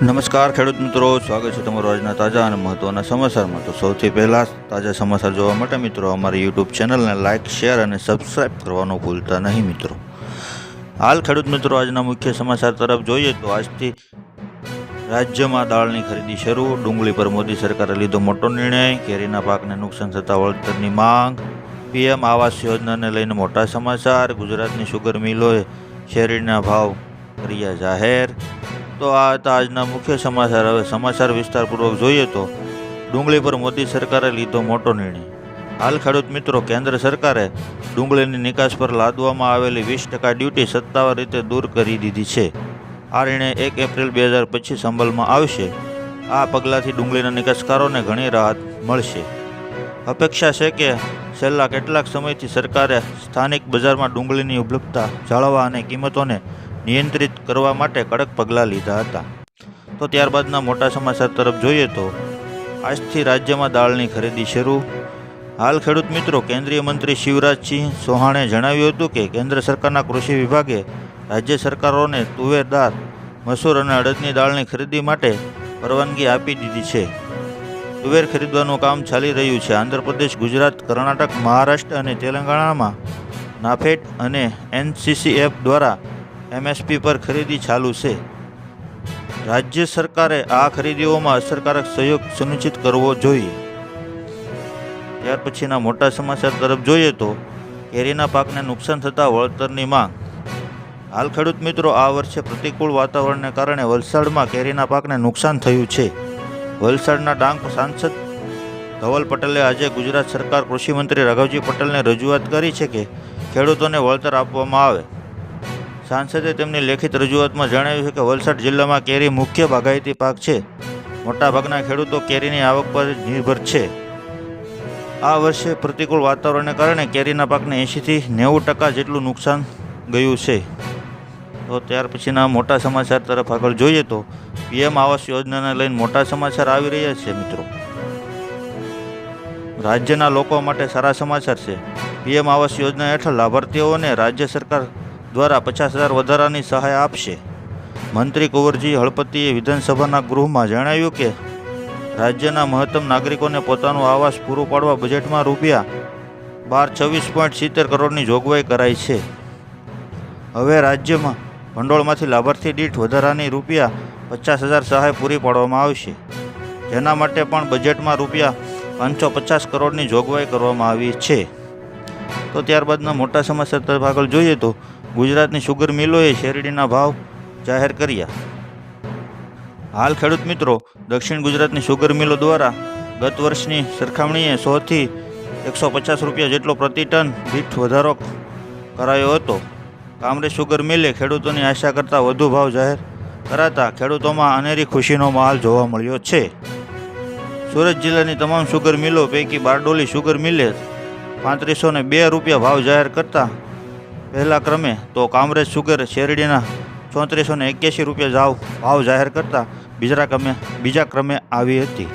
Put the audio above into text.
નમસ્કાર, ખેડૂત મિત્રો. સ્વાગત છે તમારું આજના તાજા અને મહત્વના સમાચારમાં. તો સૌથી પહેલાં તાજા સમાચાર જોવા માટે મિત્રો, અમારી યુટ્યુબ ચેનલને લાઇક શેર અને સબસ્ક્રાઇબ કરવાનું ભૂલતા નહીં મિત્રો. હાલ ખેડૂત મિત્રો, આજના મુખ્ય સમાચાર તરફ જોઈએ તો આજથી રાજ્યમાં દાળની ખરીદી શરૂ. ડુંગળી પર મોદી સરકારે લીધો મોટો નિર્ણય. કેરીના પાકને નુકસાન થતાં વળતરની માંગ. પીએમ આવાસ યોજનાને લઈને મોટા સમાચાર. ગુજરાતની સુગર મિલોએ શેરડીના ભાવ કર્યા જાહેર. તો આ હતા આજના મુખ્ય સમાચાર. હવે સમાચાર વિસ્તારપૂર્વક જોઈએ તો ડુંગળી પર મોદી સરકારે લીધો મોટો નિર્ણય. હાલ ખેડૂત મિત્રો, કેન્દ્ર સરકારે ડુંગળીની નિકાસ પર લાદવામાં આવેલી વીસ ટકા ડ્યુટી સત્તાવાર રીતે દૂર કરી દીધી છે. આ નિર્ણય એક એપ્રિલ બે હજાર પચીસ અમલમાં આવશે. આ પગલાંથી ડુંગળીના નિકાસકારોને ઘણી રાહત મળશે. અપેક્ષા છે કે છેલ્લા કેટલાક સમયથી સરકારે સ્થાનિક બજારમાં ડુંગળીની ઉપલબ્ધતા જાળવવા અને કિંમતોને નિયંત્રિત કરવા માટે કડક પગલાં લીધા હતા. તો ત્યારબાદના મોટા સમાચાર તરફ જોઈએ તો, આજથી રાજ્યમાં દાળની ખરીદી શરૂ. હાલ ખેડૂત મિત્રો, કેન્દ્રીય મંત્રી શિવરાજસિંહ ચૌહાણે જણાવ્યું હતું કે, કેન્દ્ર સરકારના કૃષિ વિભાગે રાજ્ય સરકારોને તુવેર દાળ, મસૂર અને અડદની દાળની ખરીદી માટે પરવાનગી આપી દીધી છે. તુવેર ખરીદવાનું કામ ચાલી રહ્યું છે. આંધ્રપ્રદેશ, ગુજરાત, કર્ણાટક, મહારાષ્ટ્ર અને તેલંગાણામાં નાફેડ અને એનસીસીએફ દ્વારા એમએસપી પર ખરીદી ચાલુ છે. રાજ્ય સરકારે આ ખરીદીઓમાં અસરકારક સહયોગ સુનિશ્ચિત કરવો જોઈએ. ત્યાર પછીના મોટા સમાચાર તરફ જોઈએ તો કેરીના પાકને નુકસાન થતાં વળતરની માંગ. હાલ ખેડૂત મિત્રો આ વર્ષે પ્રતિકૂળ વાતાવરણને કારણે વલસાડમાં કેરીના પાકને નુકસાન થયું છે. વલસાડના ડાંગ સાંસદ ધવલ પટેલે આજે ગુજરાત સરકાર કૃષિમંત્રી રાઘવજી પટેલને રજૂઆત કરી છે કે ખેડૂતોને વળતર આપવામાં આવે. સાંસદે તેમની લેખિત રજૂઆતમાં જણાવ્યું છે કે વલસાડ જિલ્લામાં કેરી મુખ્ય બાગાયતી પાક છે. મોટાભાગના ખેડૂતો કેરીની આવક પર નિર્ભર છે. આ વર્ષે પ્રતિકૂળ વાતાવરણને કારણે કેરીના પાકને એંશીથી નેવું ટકા જેટલું નુકસાન ગયું છે. તો ત્યાર પછીના મોટા સમાચાર તરફ આગળ જોઈએ તો પીએમ આવાસ યોજનાને લઈને મોટા સમાચાર આવી રહ્યા છે મિત્રો. રાજ્યના લોકો માટે સારા સમાચાર છે. પીએમ આવાસ યોજના હેઠળ લાભાર્થીઓને રાજ્ય સરકાર દ્વારા પચાસ હજાર વધારાની સહાય આપશે. મંત્રી કુંવરજી હળપતિએ વિધાનસભાના ગૃહમાં જણાવ્યું કે, રાજ્યના મહત્તમ નાગરિકોને પોતાનું આવાસ પૂરું પાડવા બજેટમાં રૂપિયા બાર છવ્વીસ પોઈન્ટ સિત્તેર કરોડની જોગવાઈ કરાઈ છે. હવે રાજ્યમાં ભંડોળમાંથી લાભાર્થી દીઠ વધારાની રૂપિયા પચાસ હજાર સહાય પૂરી પાડવામાં આવશે. જેના માટે પણ બજેટમાં રૂપિયા પાંચસો પચાસ કરોડની જોગવાઈ કરવામાં આવી છે. તો ત્યારબાદના મોટા સમાચાર તરફ આગળ જોઈએ તો ગુજરાતની શુગર મિલોએ શેરડીના ભાવ જાહેર કર્યા. હાલ ખેડૂત મિત્રો, દક્ષિણ ગુજરાતની શુગર મિલો દ્વારા ગત વર્ષની સરખામણીએ સોથી એકસો પચાસ રૂપિયા જેટલો પ્રતિ ટન દીઠ વધારો કરાયો હતો. કામરેજ શુગર મિલે ખેડૂતોની આશા કરતાં વધુ ભાવ જાહેર કરાતા ખેડૂતોમાં અનેરી ખુશીનો માહોલ જોવા મળ્યો છે. સુરત જિલ્લાની તમામ શુગર મિલો પૈકી બારડોલી શુગર મિલે પાંત્રીસો ને બે રૂપિયા ભાવ જાહેર કરતા પહેલા ક્રમે તો કામરેજ સુગર શેરડીના ચોત્રીસો ને એક્યાસી રૂપિયા જાવ ભાવ જાહેર કરતા બીજા ક્રમે બીજા ક્રમે આવી હતી.